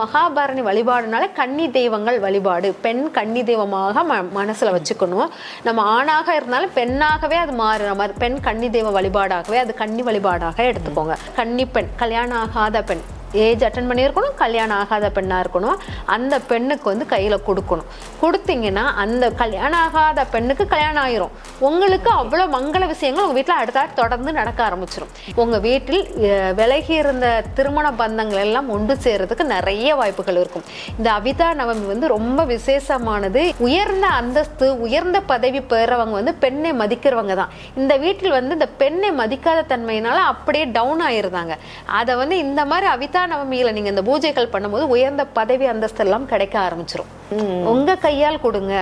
மகாபாரணி வழிபாடுனால கன்னி தெய்வங்கள் வழிபாடு. பெண் கன்னி தெய்வமாக ம மனசில் வச்சுக்கணும். நம்ம ஆணாக இருந்தாலும் பெண்ணாகவே அது மாறுற மாதிரி பெண் கன்னி தெய்வ வழிபாடாகவே அது கன்னி வழிபாடாக எடுத்துக்கோங்க. கன்னி பெண் கல்யாணம் ஆகாத பெண். ஏஜ் அட்டன் பண்ணியிருக்கணும் கல்யாணம் ஆகாத பெண்ணாக இருக்கணும். அந்த பெண்ணுக்கு வந்து கையில் கொடுக்கணும். கொடுத்தீங்கன்னா அந்த கல்யாணம் ஆகாத பெண்ணுக்கு கல்யாணம் ஆயிரும். உங்களுக்கு அவ்வளோ மங்கள விஷயங்கள் உங்கள் வீட்டில் அடுத்த தொடர்ந்து நடக்க ஆரம்பிச்சிடும் உங்கள் வீட்டில் விலகி இருந்த திருமண பந்தங்கள் எல்லாம் ஒன்று சேர்றதுக்கு நிறைய வாய்ப்புகள் இருக்கும். இந்த அவிதா நவமி வந்து ரொம்ப விசேஷமானது. உயர்ந்த அந்தஸ்து உயர்ந்த பதவி பெறவங்க வந்து பெண்ணை மதிக்கிறவங்க தான். இந்த வீட்டில் வந்து இந்த பெண்ணை மதிக்காத தன்மையினால அப்படியே டவுன் ஆயிருந்தாங்க. அதை வந்து இந்த மாதிரி அவிதா நவமியில நீங்க இந்த பூஜைகள் பண்ணும்போது உயர்ந்த பதவி அந்தஸ்து எல்லாம் கிடைக்க ஆரம்பிச்சிரும். உங்க கையால் கொடுங்க.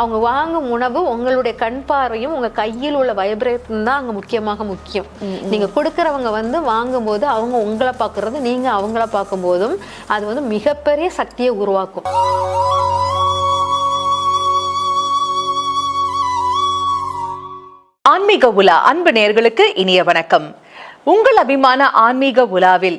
அவங்க வாங்கும் உணவு உங்களுடைய கண் பார்வையும் உங்க கையில் உள்ள வைப்ரேஷன் தான் அங்க முக்கியமாக முக்கியம். நீங்க கொடுக்கறவங்க வந்து வாங்கும்போது அவங்க உங்களை பார்க்கறது நீங்க அவங்கள பார்க்கும்போதும் அது வந்து மிகப்பெரிய சக்தியை உருவாக்கும். ஆன்மீக உலா அன்பு நேயர்களுக்கு இனிய வணக்கம். உங்கள் அபிமான ஆன்மீக உலாவில்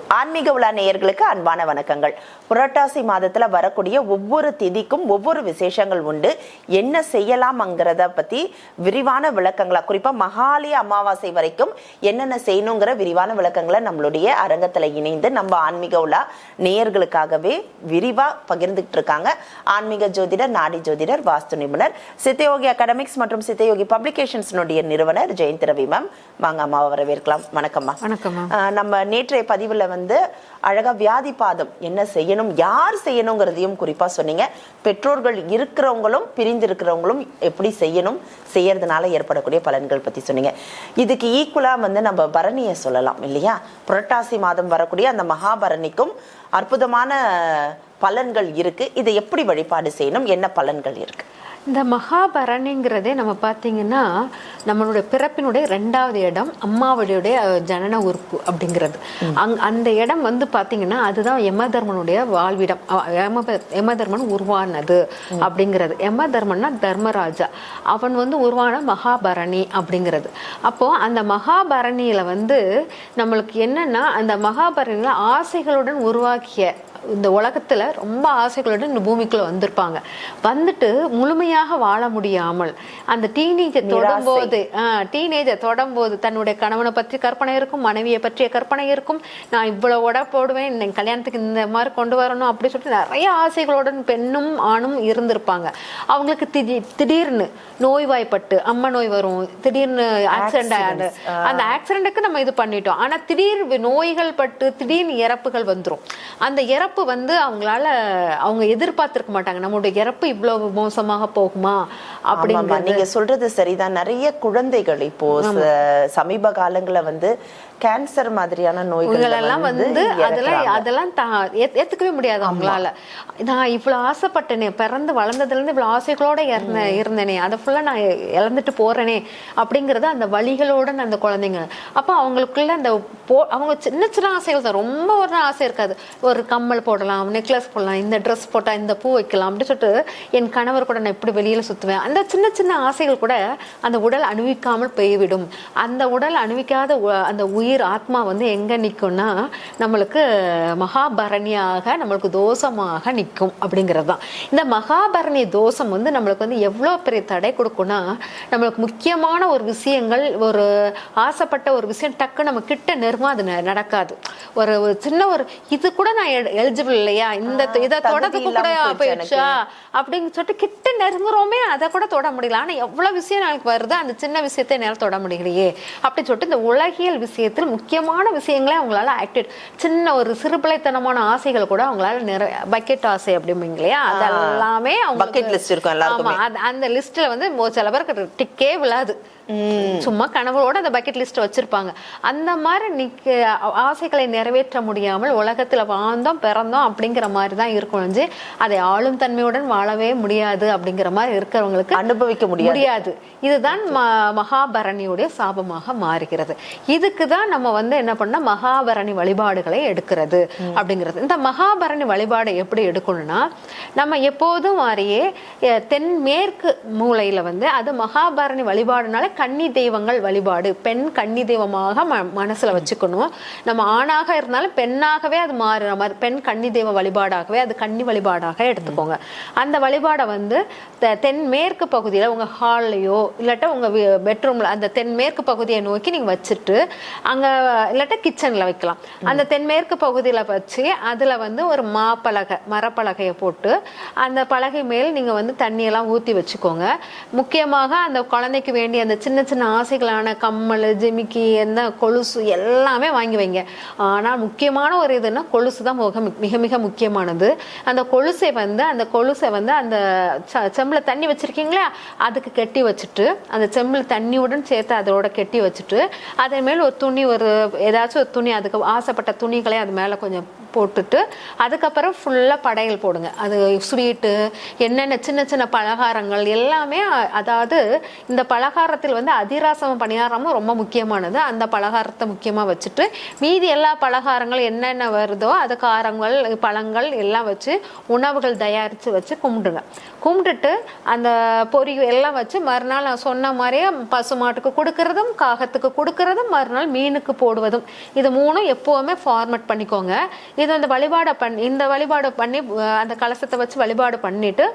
ஆன்மீக உலா நேயர்களுக்கு அன்பான வணக்கங்கள். புரட்டாசி மாதத்துல வரக்கூடிய ஒவ்வொரு திதிக்கும் ஒவ்வொரு விசேஷங்கள் உண்டு. என்ன செய்யலாம்ங்கிறத பத்தி விரிவான விளக்கங்களா? குறிப்பா மகாலய அமாவாசை வரைக்கும் என்னென்ன செய்யணுங்கிற விரிவான விளக்கங்களை நம்மளுடைய அரங்கத்துல இணைந்து நம்ம ஆன்மீக உலா நேயர்களுக்காகவே விரிவா பகிர்ந்துகிட்டு இருக்காங்க. ஆன்மீக ஜோதிடர் நாடி ஜோதிடர் வாஸ்து நிபுணர் சித்தயோகி அகாடமிக்ஸ் மற்றும் சித்தயோகி பப்ளிகேஷன்ஸ்னுடைய நிறுவனர் ஜெயந்த் ரவி மேம் வாங்க அம்மாவை வரவேற்கலாம். வணக்கம்மா வணக்கம் நம்ம நேற்றைய பதிவுல வந்து வந்து அழகா வியாதி பாதம் என்ன செய்யணும் யார் செய்யணுங்கிறதையும் குறிப்பா சொன்னீங்க. பெற்றோர்கள் இருக்கிறவங்களும் பிரிந்து இருக்கிறவங்களும் எப்படி செய்யணும் செய்யறதுனால ஏற்படக்கூடிய பலன்கள் பத்தி சொன்னீங்க. இதுக்கு ஈக்குவலா வந்து நம்ம பரணியை சொல்லலாம் இல்லையா? புரட்டாசி மாதம் வரக்கூடிய அந்த மகாபரணிக்கும் அற்புதமான பலன்கள் இருக்கு. இதை எப்படி வழிபாடு செய்யணும் என்ன பலன்கள் இருக்கு? இந்த மகாபரணிங்கிறதே நம்ம பார்த்தீங்கன்னா நம்மளுடைய பிறப்பினுடைய ரெண்டாவது இடம் அம்மாவுடைய ஜனன உறுப்பு அப்படிங்கிறது. அங் அந்த இடம் வந்து பார்த்தீங்கன்னா அதுதான் யமதர்மனுடைய வாழ்விடம். யமதர்மன் உருவானது அப்படிங்கிறது. யமதர்மன்னா தர்மராஜா. அவன் வந்து உருவான மகாபரணி அப்படிங்கிறது. அப்போ அந்த மகாபரணியில வந்து நம்மளுக்கு என்னன்னா அந்த மகாபரணியில ஆசைகளுடன் உருவாக்கிய இந்த உலகத்துல ரொம்ப ஆசைகளுடன் இந்த பூமிக்குள்ள வந்திருப்பாங்க. வந்துட்டு முழுமையாக வாழ முடியாமல் அந்த டீனேஜை தொடும்போது டீனேஜை தொடும்போது தன்னுடைய கணவனை பற்றி கற்பனை இருக்கும் மனைவியை பற்றிய கற்பனை இருக்கும். நான் இவ்வளவு உட போடுவேன் இந்த கல்யாணத்துக்கு இந்த மாதிரி கொண்டு வரணும் அப்படி சொல்லிட்டு நிறைய ஆசைகளுடன் பெண்ணும் ஆணும் இருந்திருப்பாங்க. அவங்களுக்கு திடீ திடீர்னு நோய்வாய்ப்பட்டு அம்மா நோய் வரும் திடீர்னு ஆக்சிடென்ட் ஆகுது. அந்த ஆக்சிடென்ட்டுக்கு நம்ம இது பண்ணிட்டோம். ஆனா திடீர் நோய்கள் பட்டு திடீர்னு இறப்புகள் வந்துரும். அந்த இறப்பு வந்து அவங்களால அவங்க எதிர்பார்த்திருக்க மாட்டாங்க. நம்மளுடைய இறப்பு இவ்வளவு மோசமாக போகுமா அப்படிங்கிறது. நீங்க சொல்றது சரிதான். நிறைய குழந்தைகள் இப்போ சமீப காலங்கள்ல வந்து கேன்சர் மாதிரியான நோய்கள் எல்லாம் வந்து அதெல்லாம் அதெல்லாம் ஏத்துக்கவே முடியாது அவங்களால. நான் இவ்வளவு ஆசைப்பட்டேனே பிறந்து வளர்ந்ததுல இருந்து இவ்வளவு ஆசைகளோட இறந்த இருந்தேனே அதை ஃபுல்லா நான் இழந்துட்டு போறேனே அப்படிங்கறது அந்த வழிகளோட அந்த குழந்தைங்க அப்ப அவங்களுக்குள்ள அந்த போ அவங்க சின்ன சின்ன ஆசைகள் தான். ரொம்ப ஒரு ஆசை இருக்காது. ஒரு கம்மல் போடலாம் நெக்லஸ் போடலாம் இந்த ட்ரெஸ் போட்டா இந்த பூ வைக்கலாம் அப்படின்னு சொல்லிட்டு என் கணவர் கூட நான் எப்படி வெளியில சுத்துவேன். அந்த சின்ன சின்ன ஆசைகள் கூட அந்த உடல் அணுவிக்காமல் போய்விடும். அந்த உடல் அணுவிக்காத அந்த உயிர் ஆத்மா வந்து எங்க நிக்கும்னா நம்மளுக்கு மகாபரணியாக நம்மளுக்கு தோஷமாக நிற்கும் அப்படிங்கிறது தான் இந்த மகாபரணி தோஷம் வந்து நம்மளுக்கு வந்து எவ்வளோ பெரிய தடை கொடுக்கும்னா நம்மளுக்கு முக்கியமான ஒரு விஷயங்கள் ஒரு ஆசைப்பட்ட ஒரு விஷயம் டக்கு நம்ம கிட்ட நெருமா அது நடக்காது. ஒரு ஒரு சின்ன ஒரு இது கூட நான் எலிஜிபிள் இல்லையா? இந்த இதை தொடர்புக்கு கூட போயிடுச்சு? அப்படின்னு சொல்லிட்டு கிட்ட நெருங்குறோமே அதை கூட தொட முடியல. ஆனா எவ்வளவு விஷயம் எனக்கு வருது அந்த சின்ன விஷயத்தை என்னால தொட முடியலையே. அப்படின்னு சொல்லிட்டு இந்த உலகியல் விஷயத்துல முக்கியமான விஷயங்களை அவங்களால ஆக்டிவேட் சின்ன ஒரு சிறுபிள்ளைத்தனமான ஆசைகள் கூட அவங்களால நிறைய பக்கெட் ஆசை அப்படிம்பீங்க இல்லையா அதெல்லாமே அவங்க Bucket list இருக்கும் எல்லாருக்குமே. ஆமா அது- அந்த லிஸ்ட்ல வந்து சில பேருக்கு டிக்கே விழாது சும்மா கனவோட அந்த பக்கெட் லிஸ்ட் வச்சிருப்பாங்க. அந்த மாதிரி நிக்க ஆசைகளை நிறைவேற்ற முடியாமல் உலகத்துல வாழ்ந்தோம் பிறந்தோம் அப்படிங்கிற மாதிரி தான் இருக்கும் அதை ஆளும் தன்மையுடன் வாழவே முடியாது அப்படிங்கிற மாதிரி இருக்கிறவங்களுக்கு அனுபவிக்க முடியாது. இதுதான் மகாபரணியுடைய சாபமாக மாறுகிறது. இதுக்கு தான் நம்ம வந்து என்ன பண்ணா மகாபரணி வழிபாடுகளை எடுக்கிறது அப்படிங்கிறது. இந்த மகாபரணி வழிபாடை எப்படி எடுக்கணும்னா நம்ம எப்போதும் மாதிரியே தென்மேற்கு மூலையில வந்து அது மகாபரணி வழிபாடுனால கன்னி தெய்வங்கள் வழிபாடு. பெண் கன்னி தெய்வமாக ம மனசில் வச்சுக்கணும். நம்ம ஆணாக இருந்தாலும் பெண்ணாகவே அது மாறுற மாதிரி பெண் கன்னி தெய்வ வழிபாடாகவே அது கன்னி வழிபாடாக எடுத்துக்கோங்க. அந்த வழிபாடை வந்து தெ- தென்மேற்கு பகுதியில் உங்கள் ஹால்லையோ இல்லாட்டா உங்கள் பெட்ரூமில் அந்த தென்மேற்கு பகுதியை நோக்கி நீங்கள் வச்சுட்டு அங்கே இல்லாட்டா கிச்சனில் வைக்கலாம். அந்த தென்மேற்கு பகுதியில் வச்சு அதில் வந்து ஒரு மாப்பலகை மரப்பலகையை போட்டு அந்த பலகை மேல் நீங்கள் வந்து தண்ணியெல்லாம் ஊற்றி வச்சுக்கோங்க. முக்கியமாக அந்த குழந்தைக்கு வேண்டிய அந்த சின்ன சின்ன சின்ன ஆசைகளான கம்மல் ஜிமிக்கி எந்த கொலுசு எல்லாமே வாங்கி வைங்க. ஆனால் முக்கியமான ஒரு இதுன்னா கொலுசு தான் மிக மிக மிக முக்கியமானது. அந்த கொலுசை வந்து அந்த கொலுசை வந்து அந்த ச- தண்ணி வச்சுருக்கீங்களா? அதுக்கு கெட்டி வச்சுட்டு அந்த செம்பில் தண்ணியுடன் சேர்த்து அதோட கெட்டி வச்சுட்டு அதன் மேல் ஒரு துணி ஒரு ஏதாச்சும் ஒரு துணி அதுக்கு ஆசைப்பட்ட துணிகளை அது மேலே கொஞ்சம் போட்டுட்டு அதுக்கப்புறம் ஃபுல்லாக படையல் போடுங்க. அது ஸ்வீட்டு என்னென்ன சின்ன சின்ன பலகாரங்கள் எல்லாமே அதாவது இந்த பலகாரத்தில் வந்து அதிராசம பணியாரமும் ரொம்ப முக்கியமானது. அந்த பலகாரத்தை முக்கியமாக வச்சுட்டு மீதி எல்லா பலகாரங்கள் என்னென்ன வருதோ அது காரங்கள் பழங்கள் எல்லாம் வச்சு உணவுகள் தயாரித்து வச்சு கும்பிடுங்க. கும்பிட்டுட்டு அந்த பொறி எல்லாம் வச்சு மறுநாள் நான் சொன்ன மாதிரியே பசுமாட்டுக்கு கொடுக்கறதும் காகத்துக்கு கொடுக்கறதும் மறுநாள் மீனுக்கு போடுவதும். இது மூணும் எப்போவுமே ஃபார்மேட் பண்ணிக்கோங்க. இது அந்த வழிபாடை பண்ணி இந்த வழிபாடு பண்ணி அந்த கலசத்தை வச்சு வழிபாடு பண்ணிட்டு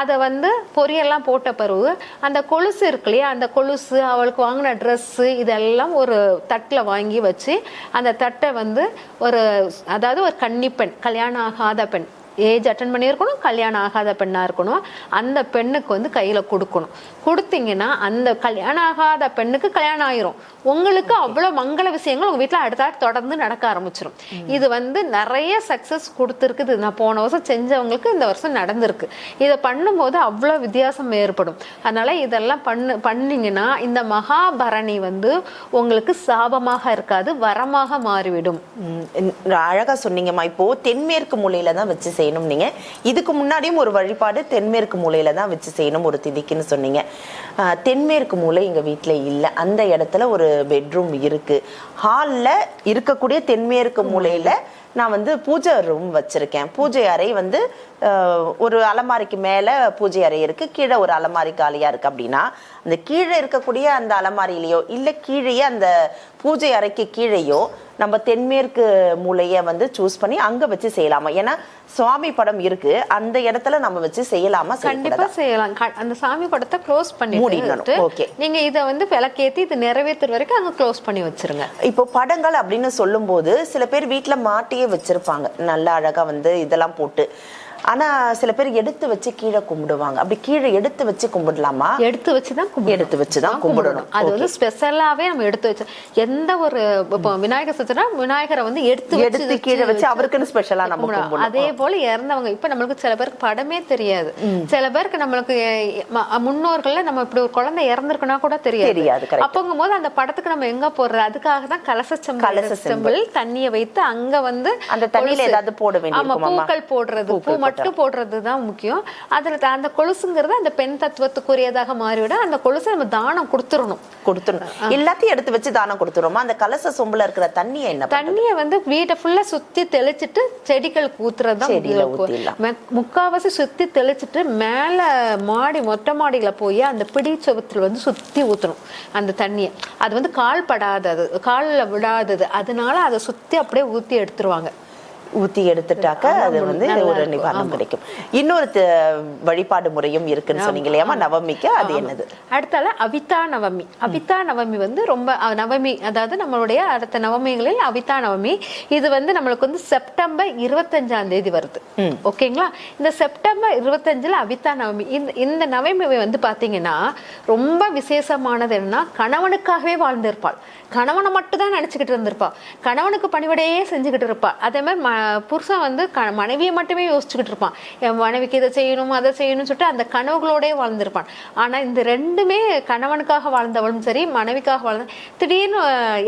அதை வந்து பொரியெல்லாம் போட்ட பிறகு அந்த கொலுசு இருக்கு இல்லையா அந்த கொலுசு அவளுக்கு வாங்கின ட்ரெஸ்ஸு இதெல்லாம் ஒரு தட்டில் வாங்கி வச்சு அந்த தட்டை வந்து ஒரு அதாவது ஒரு கன்னிப்பெண் கல்யாணம் ஆகாத பெண். ஏஜ் அட்டன் பண்ணியிருக்கணும் கல்யாணம் ஆகாத பெண்ணாக இருக்கணும். அந்த பெண்ணுக்கு வந்து கையில் கொடுக்கணும். கொடுத்தீங்கன்னா அந்த கல்யாணம் ஆகாத பெண்ணுக்கு கல்யாணம் ஆயிரும். உங்களுக்கு அவ்வளோ மங்கள விஷயங்கள் உங்கள் வீட்டில் அடுத்த தொடர்ந்து நடக்க ஆரம்பிச்சிடும் இது வந்து நிறைய சக்ஸஸ் கொடுத்துருக்குது. நான் போன வருஷம் செஞ்சவங்களுக்கு இந்த வருஷம் நடந்திருக்கு. இதை பண்ணும்போது அவ்வளோ வித்தியாசம் ஏற்படும். அதனால இதெல்லாம் பண்ணு பண்ணீங்கன்னா இந்த மகாபரணி வந்து உங்களுக்கு சாபமாக இருக்காது வரமாக மாறிவிடும். ம், இந்த அழகா சொன்னீங்கம்மா. இப்போ தென்மேற்கு மூலையில தான் வச்சு செய்யணும் நீங்க. இதுக்கு முன்னாடியும் ஒரு வழிபாடு தென்மேற்கு மூலையில தான் வச்சு செய்யணும் ஒரு திதிக்குன்னு சொன்னீங்க. தென்மேற்கு மூலை எங்க வீட்ல இல்ல. அந்த இடத்துல ஒரு பெட்ரூம் இருக்கு. ஹால்ல இருக்கக்கூடிய தென்மேற்கு மூலையில நான் வந்து பூஜை ரூம் வச்சிருக்கேன். பூஜை அறை வந்து ஒரு அலமாரிக்கு மேல பூஜை அறை இருக்கு. கீழே ஒரு அலமாரி காலியா இருக்கு அப்படின்னா அந்த கீழே இருக்கக்கூடிய அந்த அலமாரியிலையோ இல்ல கீழேயே அந்த பூஜை அறைக்கு கீழேயோ நம்ம தென்மேற்கு மூலைய வந்து சூஸ் பண்ணி அங்க வச்சு செய்யலாமா? ஏன்னா சுவாமி படம் இருக்கு. அந்த இடத்துல நம்ம வச்சு செய்யலாமா? கண்டிப்பா? செய்யலாம். அந்த சாமி படத்தை க்ளோஸ் மூடிடணும். பண்ணிட்டு Okay. நீங்க இத வந்து விளக்கேத்தி இது நிறைவேற்றுற வரைக்கும் அங்க க்ளோஸ் பண்ணி வச்சிருங்க. இப்போ படங்கள் அப்படின்னு சொல்லும்போது சில பேர் வீட்ல மாட்டியே வச்சிருப்பாங்க. நல்லா அழகா வந்து இதெல்லாம் போட்டு. ஆனா சில பேர் எடுத்து வச்சு கீழே கும்பிடுவாங்க. அப்படி கீழே எடுத்து வச்சு கும்பிடலாமா? எடுத்து வச்சுதான் கும்பிடணும். எடுத்து வச்சுதான் கும்பிடணும். அது வந்து ஸ்பெஷலாவே நம்ம எடுத்து வச்சு எந்த ஒரு இப்போ விநாயகர் சதுர்த்தினா விநாயகரை வந்து எடுத்து வச்சு எடுத்து கீழே வச்சு அவருக்குன்னு ஸ்பெஷலா நம்ம அதே போல இறந்தவங்க இப்ப நம்மளுக்கு சில பேருக்கு படமே தெரியாது. சில பேருக்கு நம்மளுக்கு முன்னோர்கள்ல நம்ம இப்படி ஒரு குழந்தை இறந்திருக்குன்னா கூட தெரியாது. தெரியாது. அப்பங்கும் போது அந்த படத்துக்கு நம்ம எங்க போடுறது? அதுக்காக தான் கலச செம்பல் தண்ணியை வைத்து அங்க வந்து அந்த தண்ணியில. ஏதாவது போட வேண்டியிருக்குமாமா? பூக்கள் போடுறது. பூ மட்டும் போடுறது தான் முக்கியம். அதுல அந்த கொலுசுங்கிறது அந்த பெண் தத்துவத்துக்குரியதாக மாறிவிட அந்த கொலுசை நம்ம தானம் கொடுத்துடணும். கொடுத்துடணும். எல்லாத்தையும் எடுத்து வச்சு தானம் கொடுத்துருவோமா அந்த கலச சொம்புல இருக்கிற தண்ணியை என்ன? தண்ணியை வந்து வீட்டை ஃபுல்லா சுத்தி தெளிச்சிட்டு செடிகளுக்கு ஊத்துறது தான் முக்காவாசி சுத்தி தெளிச்சிட்டு மேல மாடி மொட்டை மாடியில போய் அந்த பிடி சுவத்துல வந்து சுத்தி ஊத்தணும் அந்த தண்ணியை. அது வந்து கால் படாதது காலில் விடாதது. அதனால அதை சுத்தி அப்படியே ஊத்தி எடுத்துருவாங்க. ஊத்தி எடுத்துட்டாக்க அது வந்து ஒரு. நிவாரணம். கிடைக்கும். இன்னொரு வழிபாடு முறையும் இருக்குன்னு சொன்னீங்க இல்லையாமா நவமிக்கு அது என்னது? அடுத்தால அவிதா நவமி. அவிதா நவமி வந்து ரொம்ப நவமி அதாவது நம்மளுடைய அடுத்த நவமிகளில் அவிதா நவமி. இது வந்து நம்மளுக்கு வந்து செப்டம்பர் இருபத்தஞ்சாம் தேதி வருது. ஓகேங்களா? இந்த செப்டம்பர் இருபத்தஞ்சுல அவிதா நவமி. இந்த இந்த நவமி வந்து பாத்தீங்கன்னா ரொம்ப விசேஷமானது என்னன்னா கணவனுக்காகவே வாழ்ந்திருப்பாள். கணவனை மட்டும் தான் நினைச்சுக்கிட்டு இருந்திருப்பா. கணவனுக்கு பணிவிடையே செஞ்சுக்கிட்டு இருப்பா. அதே மாதிரி புருஷன் வந்து க மனைவியை மட்டுமே யோசிச்சுக்கிட்டு இருப்பான். என் மனைவிக்கு இதை செய்யணும் அதை செய்யணும்னு சொல்லிட்டு அந்த கனவுகளோடயே வாழ்ந்திருப்பான். ஆனா இந்த ரெண்டுமே கணவனுக்காக வாழ்ந்தவளும் சரி மனைவிக்காக வாழ்ந்த திடீர்னு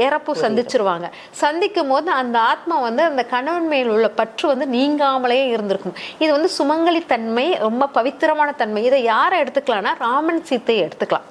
இறப்பு சந்திச்சிருவாங்க. சந்திக்கும் போது அந்த ஆத்மா வந்து அந்த கணவன் மேல் உள்ள பற்று வந்து நீங்காமலே இருந்திருக்கும். இது வந்து சுமங்கலி தன்மை ரொம்ப பவித்திரமான தன்மை. இதை யாரை எடுத்துக்கலாம்னா ராமன் சீத்தையை எடுத்துக்கலாம்.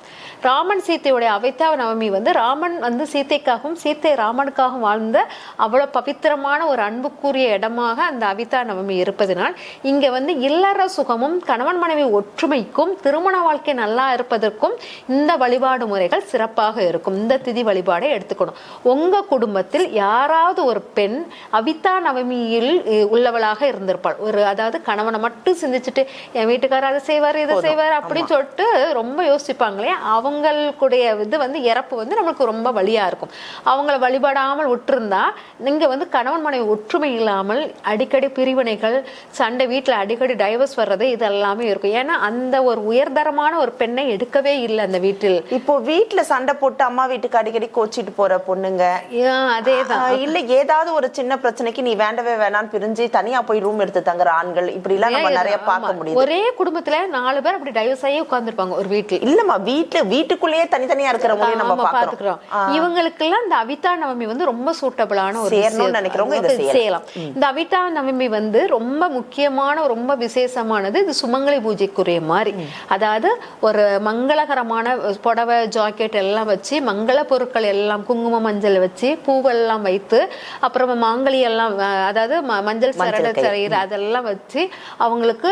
ராமன் சீத்தையுடைய அவைத்தாவ நவமி வந்து ராமன் வந்து சீத்தைக்காகவும் சீத்தை ராமனுக்காகவும் வாழ்ந்த அவ்வளவு பவித்திரமான ஒரு அன்புக்குரிய இடமாக அந்த அவிதா நவமி இருப்பதனால் இங்க வந்து இல்லற சுகமும் கணவன் மனைவி ஒற்றுமைக்கும் திருமண வாழ்க்கை நல்லா இருப்பதற்கும் இந்த வழிபாடு முறைகள் சிறப்பாக இருக்கும். இந்த திதி வழிபாடை எடுத்துக்கணும். உங்க குடும்பத்தில் யாராவது ஒரு பெண் அவிதா நவமியில் உள்ளவளாக இருந்திருப்பாள். ஒரு அதாவது கணவனை மட்டும் சிந்திச்சுட்டு என் வீட்டுக்காரர் அதை செய்வார் இதை செய்வார் அப்படின்னு சொல்லிட்டு ரொம்ப யோசிப்பாங்களே அவங்களுடைய இது வந்து இறப்பு வந்து நம்மளுக்கு ரொம்ப வழியா இருக்கும். அவங்கள வழிபடாமல் விட்டுருந்தா நீங்க வந்து கணவன் மனைவி ஒற்றுமை இல்லாமல் அடிக்கடி பிரிவினைகள் சண்டை வீட்டுல அடிக்கடி டைவர்ஸ் வர்றது இது எல்லாமே இருக்கும். ஏன்னா அந்த ஒரு உயர்தரமான ஒரு பெண்ணை எடுக்கவே இல்லை அந்த வீட்டில். இப்போ வீட்ல சண்டை போட்டு அம்மா வீட்டுக்கு அடிக்கடி கோச்சிட்டு போற பொண்ணுங்க. ஆஹ் அதேதான். ஆஹ் இல்ல ஏதாவது ஒரு சின்ன பிரச்சனைக்கு நீ வேண்டவே வேணாம்னு பிரிஞ்சு தனியா போய் ரூம் எடுத்து தங்குற ஆண்கள் இப்படி எல்லாம் நம்ம நிறைய. பார்க்க முடியுது. ஒரே குடும்பத்துல நாலு பேர் அப்படி டைவர்ஸ் ஆகி உட்கார்ந்துருப்பாங்க ஒரு வீட்டில். இல்லம்மா வீட்டுல வீட்டுக்குள்ளேயே தனித்தனியா இருக்கிறவங்களையும் நம்ம பாத்துக்கிறோம் இவங்களுக்கெல்லாம் இந்த அவிதா நவமி வந்து ரொம்ப சூட்டபிளான ஒரு. நினைக்கிறவங்க செய்யலாம். இந்த அவிதா நவமி வந்து ரொம்ப முக்கியமான ரொம்ப விசேஷமானது இது சுமங்கலி பூஜைக்குரிய மாதிரி. அதாவது ஒரு மங்களகரமான புடவை ஜாக்கெட் எல்லாம் வச்சு மங்கள பொருட்கள் எல்லாம் குங்குமம் மஞ்சள் வச்சு பூவெல்லாம் வைத்து அப்புறமா மாங்கலி எல்லாம் அதாவது மஞ்சள் சரடு. சரையர் அதெல்லாம் வச்சு அவங்களுக்கு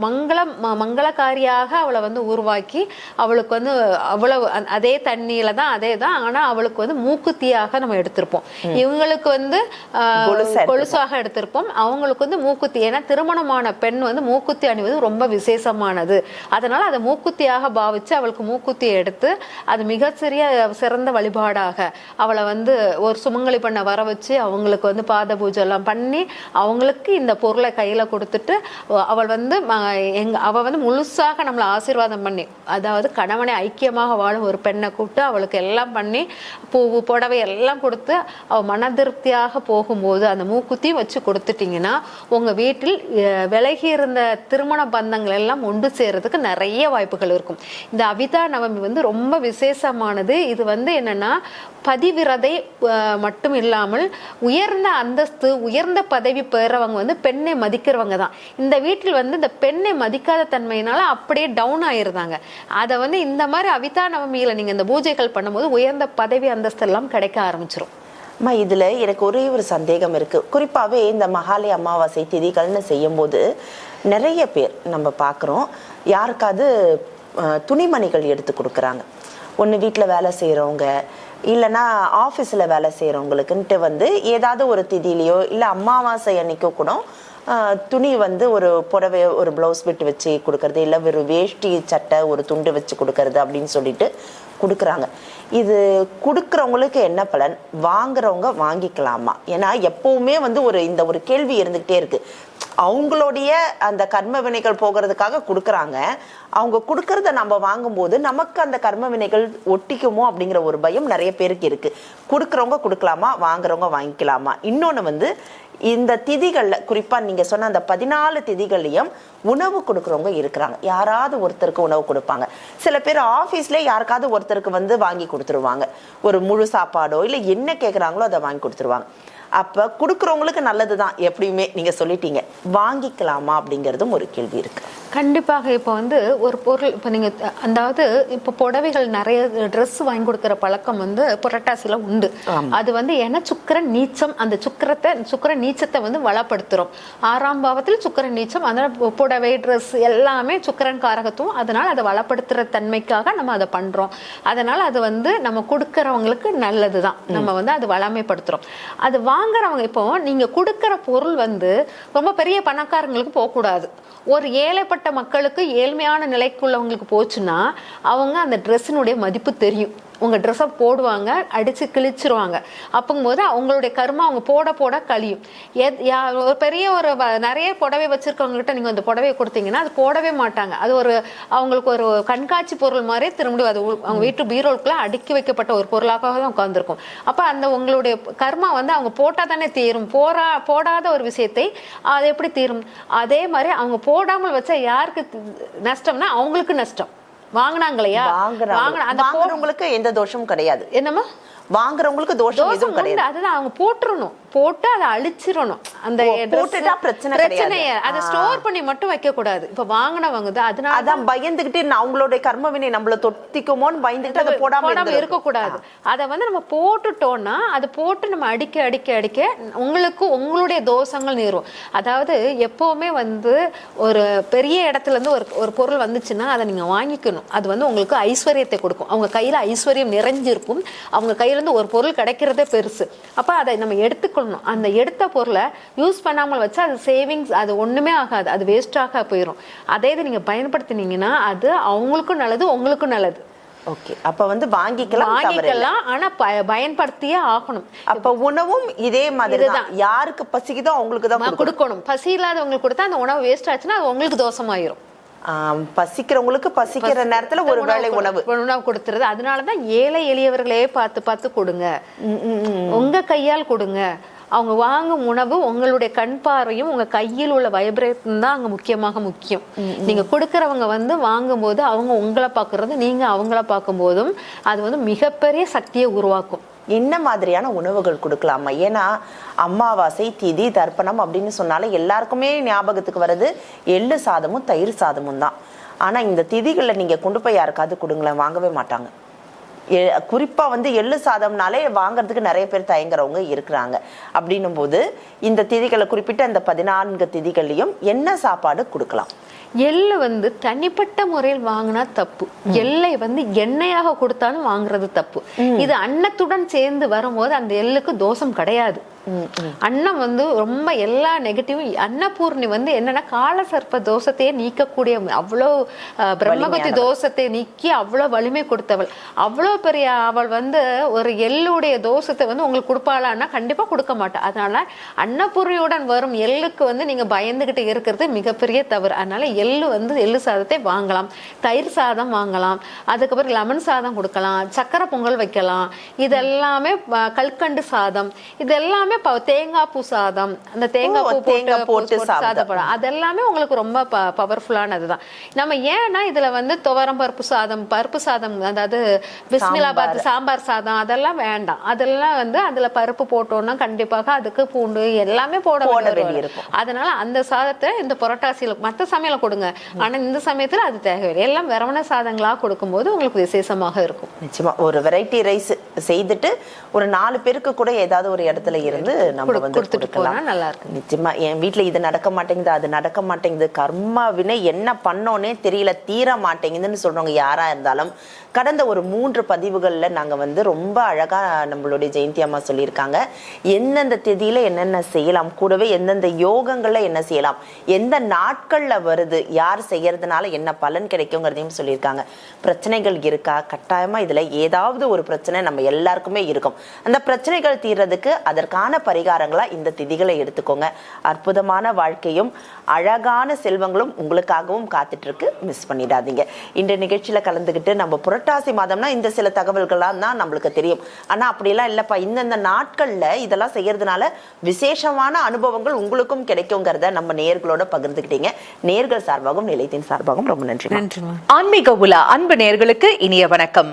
மங்களம் ம- மங்களகாரியாக அவளை வந்து உருவாக்கி அவளுக்கு வந்து அவ்வளவு அதே தண்ணியில தான் அதே தான். ஆனா அவளுக்கு வந்து மூக்குத்தியாக நம்ம எடுத்திருப்போம். இவங்களுக்கு வந்து. கொலுசாக எடுத்திருப்போம். அவங்களுக்கு வந்து மூக்குத்தி ஏன்னா திருமணமான பெண் வந்து மூக்குத்தி அணிவது ரொம்ப விசேஷமானது. அதனால அதை மூக்குத்தியாக பாவிச்சு அவளுக்கு மூக்குத்தியை எடுத்து அது மிகச்சிறிய சிறந்த வழிபாடாக அவளை வந்து ஒரு சுமங்கலி பண்ண வர வச்சு அவங்களுக்கு வந்து பாத பூஜை எல்லாம் பண்ணி அவங்களுக்கு இந்த பொருளை கையில கொடுத்துட்டு அவ- அவள் வந்து எங்க அவ வந்து முழுசாக நம்மளை ஆசீர்வாதம் பண்ணி அதாவது கணவனை ஐக்கியமாக வாழும் ஒரு பெண்ணை கூப்பிட்டு அவளுக்கு எல்லாம் பண்ணி பூவு புடவை எல்லாம் கொடுத்து அவள் மன திருப்தியாக போகும்போது அந்த மூக்குத்தியும் வச்சு கொடுத்துட்டிங்கன்னா உங்கள் வீட்டில் விலகி இருந்த திருமண பந்தங்கள் எல்லாம் ஒன்று சேர்றதுக்கு நிறைய வாய்ப்புகள் இருக்கும். இந்த அவிதா நவமி வந்து ரொம்ப விசேஷமானது. இது வந்து என்னன்னா பதிவிரதை மட்டும் இல்லாமல் உயர்ந்த அந்தஸ்து உயர்ந்த பதவி பெறவங்க வந்து பெண்ணை மதிக்கிறவங்க தான். இந்த வீட்டில் வந்து இந்த பெண்ணை மதிக்காத தன்மையினால அப்படியே டவுன் ஆயிருந்தாங்க. அதை வந்து இந்த மாதிரி அவிதா நவமியில் நீங்கள் இந்த பூஜைகள் பண்ணும்போது உயர்ந்த பதவி அந்தஸ்தெல்லாம் கிடைக்க ஆரம்பிச்சிடும் அம்மா இதில் எனக்கு ஒரே ஒரு சந்தேகம் இருக்குது குறிப்பாகவே இந்த மகாலய அமாவாசை திதிகள்னு செய்யும்போது நிறைய பேர் நம்ம பார்க்குறோம் யாருக்காவது துணிமணிகள் எடுத்து கொடுக்குறாங்க. ஒன்று வீட்டில் வேலை செய்கிறவங்க இல்லைன்னா ஆஃபீஸில் வேலை செய்கிறவங்களுக்குன்ட்டு வந்து ஏதாவது ஒரு திதியிலையோ இல்லை அமாவாசை அன்னைக்கோ கூட துணி வந்து ஒரு புடவை ஒரு ப்ளவுஸ் விட்டு வச்சு கொடுக்கறது இல்லை ஒரு வேஷ்டி சட்டை ஒரு துண்டு வச்சு கொடுக்கறது அப்படின்னு சொல்லிட்டு கொடுக்குறாங்க. இது கொடுக்குறவங்களுக்கு என்ன பலன்? வாங்குறவங்க வாங்கிக்கலாமா? ஏன்னா எப்பவுமே வந்து ஒரு இந்த ஒரு கேள்வி இருந்துகிட்டே இருக்கு. அவங்களுடைய அந்த கர்ம வினைகள் போகிறதுக்காக கொடுக்குறாங்க. அவங்க கொடுக்கறத நம்ம வாங்கும்போது நமக்கு அந்த கர்ம வினைகள் ஒட்டிக்குமோ அப்படிங்கிற ஒரு பயம் நிறைய பேருக்கு இருக்கு. கொடுக்குறவங்க கொடுக்கலாமா? வாங்குறவங்க வாங்கிக்கலாமா? இன்னொன்று வந்து இந்த திதிகள்ல குறிப்பா நீங்க சொன்ன அந்த பதினாலு திதிகள்லையும் உணவு கொடுக்குறவங்க இருக்கிறாங்க. யாராவது ஒருத்தருக்கு உணவு கொடுப்பாங்க. சில பேர் ஆபீஸ்ல யாருக்காவது ஒருத்தருக்கு வந்து வாங்கி கொடுத்துருவாங்க. ஒரு முழு சாப்பாடோ இல்லை என்ன கேட்குறாங்களோ அதை வாங்கி கொடுத்துருவாங்க. அப்ப கொடுக்கறவங்களுக்கு நல்லதுதான் எப்படியுமே நீங்க சொல்லிட்டீங்க. வாங்கிக்கலாமா அப்படிங்கறதும் ஒரு கேள்வி இருக்கு. கண்டிப்பாக இப்போ வந்து ஒரு பொருள் இப்போ நீங்க அஹ், அதாவது இப்போ புடவைகள் நிறைய ட்ரெஸ் வாங்கி கொடுக்குற பழக்கம் வந்து புரட்டாசில உண்டு. அது வந்து ஏன்னா சுக்கிரன் நீச்சம் அந்த சுக்கிரத்தை சுக்கிர நீச்சத்தை வந்து வளப்படுத்துறோம். ஆறாம் பாவத்தில் சுக்கிரன் நீச்சம் அதனால புடவை ட்ரெஸ் எல்லாமே சுக்கிரன் காரகத்துவம். அதனால அதை வளப்படுத்துற தன்மைக்காக நம்ம அதை பண்றோம். அதனால அது வந்து நம்ம கொடுக்கறவங்களுக்கு நல்லதுதான். நம்ம வந்து அது வளமைப்படுத்துறோம். அது வாங்குறவங்க இப்போ நீங்க கொடுக்குற பொருள் வந்து ரொம்ப பெரிய பணக்காரங்களுக்கு போகக்கூடாது. ஒரு ஏழைப்பட்ட மக்களுக்கு ஏழ்மையான நிலைக்குள்ளவங்களுக்கு போச்சுன்னா அவங்க அந்த ட்ரெஸ்ஸினுடைய மதிப்பு தெரியும். உங்க ட்ரெஸ்ஸை போடுவாங்க அடிச்சு கிழிச்சிருவாங்க. அப்பங்கும்போது அவங்களுடைய கருமை அவங்க போட போட கழியும். எத்- யா- ஒரு பெரிய ஒரு நிறைய புடவை வச்சிருக்கவங்க கிட்ட நீங்க அந்த புடவையை கொடுத்தீங்கன்னா அது போடவே மாட்டாங்க. அது ஒரு அவங்களுக்கு ஒரு கண்காட்சி பொருள் மாதிரி திரும்ப அது அவங்க வீட்டு பீரோக்குள்ள அடுக்கி வைக்கப்பட்ட ஒரு பொருளாக தான் உட்காந்துருக்கும் அப்ப அந்த உங்களுடைய கர்மா வந்து அவங்க போட்டா தானே தீரும். போரா போடாத ஒரு விஷயத்தை அது எப்படி தீரும்? அதே மாதிரி அவங்க போடாமல் வச்சா யாருக்கு நஷ்டம்னா அவங்களுக்கு நஷ்டம். வாங்கினாங்க இல்லையா வாங்குறாங்க. வாங்கின அந்த வாங்குறவங்களுக்கு எந்த தோஷமும் கிடையாது. என்னம்மா? வாங்குறவங்களுக்கு தோஷம் எதுவும் கிடையாது. அதுதான் அவங்க போட்டுறணும். போட்டு அதை அழிச்சிடணும். அந்த பிரச்சனை பிரச்சனைய. அதை. ஸ்டோர் பண்ணி மட்டும் வைக்க கூடாது இப்ப வாங்கினவங்க தான் அதனால அதான் பயந்துகிட்டு அவங்களுடைய கர்ம வினை நம்மள தொத்திக்குமோன்னு பயந்துகிட்டு அதை போடாம இருந்திருக்கும். இருக்கக்கூடாது. அதை வந்து நம்ம போட்டுட்டோம்னா அது போட்டு நம்ம அடிக்க அடிக்க அடிக்க உங்களுக்கு உங்களுடைய தோஷங்கள் நேரும். அதாவது எப்பவுமே வந்து ஒரு பெரிய இடத்துல இருந்து ஒரு ஒரு பொருள் வந்துச்சுன்னா அதை நீங்க வாங்கிக்கணும். அது வந்து உங்களுக்கு ஐஸ்வர்யத்தை கொடுக்கும். அவங்க கையில ஐஸ்வர்யம் நிறைஞ்சிருக்கும். அவங்க கையில இருந்து ஒரு பொருள் கிடைக்கிறதே பெருசு. அப்ப அதை நம்ம எடுத்துக்கொள்ளணும் அந்த எடுத்த பொருளை யூஸ் பண்ணாமல் வச்சா அது சேவிங்ஸ் அது ஒண்ணுமே ஆகாது. அது வேஸ்டாக போயிடும் அதே இது நீங்க பயன்படுத்தினீங்கன்னா அது அவங்களுக்கும் நல்லது உங்களுக்கும் நல்லது. ஓகே அப்ப வந்து வாங்கிக்கலாம். வாங்கிக்கலாம் ஆனா பயன்படுத்தியே ஆகணும். அப்ப உணவும் இதே மாதிரி தான். யாருக்கு பசிக்குதோ அவங்களுக்கு தான் கொடுக்கணும். பசி இல்லாதவங்களுக்கு கொடுத்தா அந்த உணவு வேஸ்ட் ஆச்சுன்னா அது உங்களுக்கு தோஷமாயிரும். பசிக்கிறவங்களுக்கு பசிக்கிற நேரத்துல ஒரு வேளை உணவு. உணவு கொடுத்துறது. அதனாலதான் ஏழை எளியவர்களே பார்த்து பார்த்து கொடுங்க. உங்க கையால் கொடுங்க. அவங்க வாங்கும் உணவு உங்களுடைய கண் பார்வையும் உங்க கையில் உள்ள வைப்ரேஷன் தான் அங்க முக்கியமாக முக்கியம். நீங்க கொடுக்கறவங்க வந்து வாங்கும்போது அவங்க உங்களை பார்க்கறது நீங்க அவங்கள பார்க்கும்போதும் அது வந்து மிகப்பெரிய சக்தியை உருவாக்கும். என்ன மாதிரியான உணவுகள் கொடுக்கலாமா? ஏன்னா அமாவாசை திதி தர்ப்பணம் அப்படின்னு சொன்னாலே எல்லாருக்குமே ஞாபகத்துக்கு வர்றது எள்ளு சாதமும் தயிர் சாதமும் தான். ஆனா இந்த திதிகளை நீங்க கொண்டு போய் யாருக்காவது கொடுங்களேன் வாங்கவே மாட்டாங்க. குறிப்பாக வந்து எள்ளு சாதம்னாலே வாங்குறதுக்கு நிறைய பேர் தயங்குறவங்க இருக்கிறாங்க. அப்படின்னும் போது இந்த திதிகளை குறிப்பிட்ட அந்த பதினான்கு திதிகள்லையும் என்ன சாப்பாடு கொடுக்கலாம்? எள்ளு வந்து தனிப்பட்ட முறையில் வாங்கினா தப்பு. எள்ளை வந்து எண்ணெயாக கொடுத்தாலும் வாங்குறது தப்பு. இது அன்னத்துடன் சேர்ந்து வரும்போது அந்த எள்ளுக்கு தோஷம் கிடையாது. அன்னம் வந்து ரொம்ப எல்லா நெகட்டிவும் அன்னபூர்ணி வந்து என்னன்னா காலசர்ப்ப தோஷத்தையே நீக்கக்கூடிய அவ்வளோ பிரம்மகத்தி தோஷத்தை நீக்கி அவ்வளோ வலிமை கொடுத்தவள். அவ்வளோ பெரிய அவள் வந்து ஒரு எள்ளுடைய தோஷத்தை வந்து உங்களுக்கு கொடுப்பாளான்னா கண்டிப்பா கொடுக்க மாட்டா. அதனால அன்னபூர்ணியுடன் வரும் எள்ளுக்கு வந்து நீங்க பயந்துகிட்டு இருக்கிறது மிகப்பெரிய தவறு. அதனால எள்ளு வந்து எள்ளு சாதத்தை வாங்கலாம். தயிர் சாதம் வாங்கலாம். அதுக்கப்புறம் லெமன் சாதம் கொடுக்கலாம். சக்கரை பொங்கல் வைக்கலாம். இதெல்லாமே கல்கண்டு சாதம். இது எல்லாமே ப- தேங்காய் பூ சாதம். அந்த தேங்காய் பூ தேங்காய் போட்டு. சாதப்படம் அதெல்லாமே உங்களுக்கு ரொம்ப பவர்ஃபுல்லானது தான் நம்ம ஏன்னா இதுல வந்து துவரம் பருப்பு சாதம் பருப்பு சாதம் அதாவது பிஸ்மிலாபாத் சாம்பார். சாதம் அதெல்லாம் வேண்டாம். அதெல்லாம் வந்து அதுல பருப்பு போட்டோம்னா கண்டிப்பாக அதுக்கு பூண்டு எல்லாமே போட போட வேண்டி வேண்டி வரும். இருக்கும். அதனால அந்த சாதத்தை இந்த புரட்டாசியில மத்த சமையல கொடுங்க. ஆனால் இந்த சமயத்தில் அது தேவையில்லை. எல்லாம் வெறவன சாதங்களா கொடுக்கும்போது உங்களுக்கு விசேஷமாக இருக்கும். நிச்சயமாக ஒரு வெரைட்டி ரைஸ் செய்துட்டு ஒரு நாலு பேருக்கு கூட ஏதாவது ஒரு இடத்துல இருந்து நம்ம வந்து கொடுக்கலாம். நல்லா இருக்கும். நிச்சயமா என் வீட்ல இது நடக்க மாட்டேங்குது அது நடக்க மாட்டேங்குது கர்ம வினை என்ன பண்ணோனே தெரியல தீர மாட்டேங்குதுன்னு சொல்றவங்க யாரா இருந்தாலும் கடந்த ஒரு மூன்று பதிவுகள்ல நாங்க வந்து ரொம்ப அழகா நம்மளுடைய ஜெயந்தி அம்மா சொல்லியிருக்காங்க. எந்தெந்த திதியில என்னென்ன செய்யலாம் கூடவே எந்தெந்த யோகங்கள்ல என்ன செய்யலாம் எந்த நாட்கள்ல வருது யார் செய்யறதுனால என்ன பலன் கிடைக்குங்கிறதையும் சொல்லியிருக்காங்க. பிரச்சனைகள் இருக்கா? கட்டாயமா இதுல ஏதாவது ஒரு பிரச்சனை நம்ம எல்லாருக்குமே இருக்கும். அந்த பிரச்சனைகள் தீர்றதுக்கு அதற்கான பரிகாரங்களா இந்த திதிகளை எடுத்துக்கோங்க. அற்புதமான வாழ்க்கையும் அழகான செல்வங்களும் உங்களுக்காகவும் காத்துட்டு இருக்கு மிஸ் பண்ணிடாதீங்க. இந்த நிகழ்ச்சியில கலந்துக்கிட்டு நம்ம புரட்டாசி மாதம்னா இந்த சில தகவல்கள்லாம் தான் நம்மளுக்கு தெரியும். ஆனா அப்படிலாம் இல்லப்பா. இந்தந்த நாட்கள்ல இதெல்லாம் செய்யறதுனால விசேஷமான அனுபவங்கள் உங்களுக்கும் கிடைக்குங்கிறத நம்ம நேர்களோட பகிர்ந்துக்கிட்டீங்க நேர்கள் சார்பாகவும் நிலையத்தின் சார்பாகவும் ரொம்ப நன்றி நன்றி ஆன்மீக உலா அன்பு நேர்களுக்கு இனிய வணக்கம்.